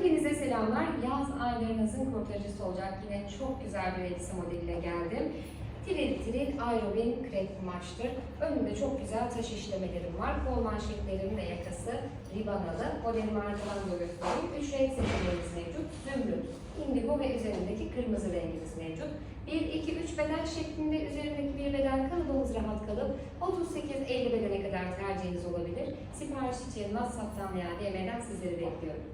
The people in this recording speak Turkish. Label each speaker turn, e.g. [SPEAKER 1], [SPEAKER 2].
[SPEAKER 1] Hepinize selamlar. Yaz aylarınızın kurtarıcısı olacak yine çok güzel bir elbise modeliyle geldim. Tiril tiril aerobin krep kumaştır. Önümde çok güzel taş işlemelerim var. Kol manşetlerim ve yakası ribanalı. Modelimi arkadan da göstereyim. Üç renk seçeneğimiz mevcut. Zümrüt, indigo ve üzerindeki kırmızı rengimiz mevcut. 1, 2, 3 beden şeklinde üzerindeki bir beden kalıbımız rahat kalıp 38-50 bedene kadar tercihiniz olabilir. Sipariş için WhatsApp'tan veya DM'den sizleri bekliyorum.